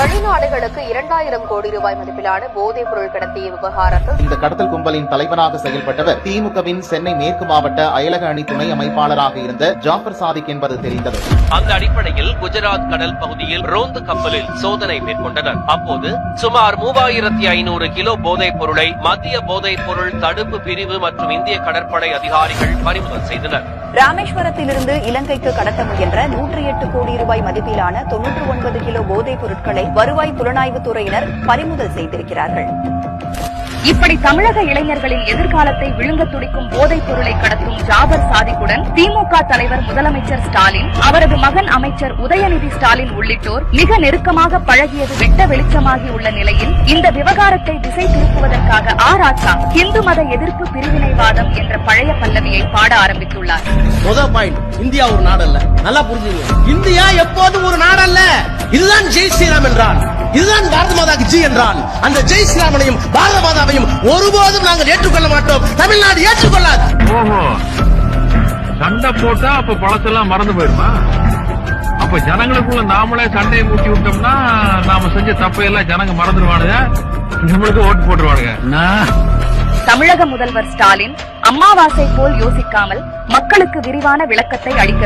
வெளிநாடுகளுக்கு இரண்டாயிரம் கோடி ரூபாய் மதிப்பிலான போதைப் பொருள் கடத்திய விவகாரத்தில் இந்த கடத்தல் கும்பலின் தலைவனாக செயல்பட்டவர் திமுகவின் சென்னை மேற்கு மாவட்ட அயலக அணி துணை அமைப்பாளராக இருந்த ஜாஃபர் சாதிக் என்பது தெரிந்தது. அந்த அடிப்படையில் குஜராத் கடல் பகுதியில் ரோந்து கப்பலில் சோதனை மேற்கொண்டனர். அப்போது சுமார் மூவாயிரத்தி ஐநூறு கிலோ போதைப் பொருளை மத்திய போதைப் பொருள் தடுப்பு பிரிவு மற்றும் இந்திய கடற்படை அதிகாரிகள் பறிமுதல் செய்தனர். ராமேஸ்வரத்திலிருந்து இலங்கைக்கு கடத்த முயன்ற நூற்றி எட்டு கோடி ரூபாய் மதிப்பிலான தொன்னூற்று ஒன்பது கிலோ போதைப் பொருட்களை வருவாய் புலனாய்வுத் துறையினர் பறிமுதல் செய்திருக்கிறார்கள். இப்படி தமிழக இளைஞர்களின் எதிர்காலத்தை விழுங்க துடிக்கும் போதைப் பொருளை கடத்தும் ஜாபர் சாதிக்குடன் திமுக தலைவர் முதலமைச்சர் ஸ்டாலின் அவரது மகன் அமைச்சர் உதயநிதி ஸ்டாலின் உள்ளிட்டோர் மிக நெருக்கமாக பழகியது வெட்ட வெளிச்சமாகி உள்ள நிலையில் இந்த விவகாரத்தை திசை திருப்புவதற்காக ஆராசா இந்து மத எதிர்ப்பு பிரிவினைவாதம் என்ற பழைய பல்லவியை பாட ஆரம்பித்துள்ளார். இந்தியா ஒரு நாடு அல்ல நல்லா புரிஞ்சுங்க இந்தியா எப்போதும் ஒரு நாடு அல்ல இதுதான் ஜெய் ஸ்ரீராம் என்றால் இதுதான் பாரத மாதாக்கு ஜி என்றால் அந்த ஜெய் ஸ்ரீராமனையும் பாரத மாதாவையும் ஒருபோதும் நாங்கள் ஏற்றுக்கொள்ள மாட்டோம். தமிழ்நாடு ஏற்றுக்கொள்ளாது. ஓஹோ. சண்டை போட்டா அப்ப பழசெல்லாம் மறந்து போயிருமா? அப்ப ஜனங்களுக்குள்ள நாமளே சண்டையை மூட்டி விட்டோம்னா நாம செஞ்ச தப்பையெல்லாம் ஜனங்க மறந்துடுவானுங்க நம்மளுக்கு ஓட்டு போட்டுருவானுங்க. தமிழக முதல்வர் ஸ்டாலின் அம்மாவாசை போல் யோசிக்காமல் மக்களுக்கு விரிவான விளக்கத்தை அளிக்க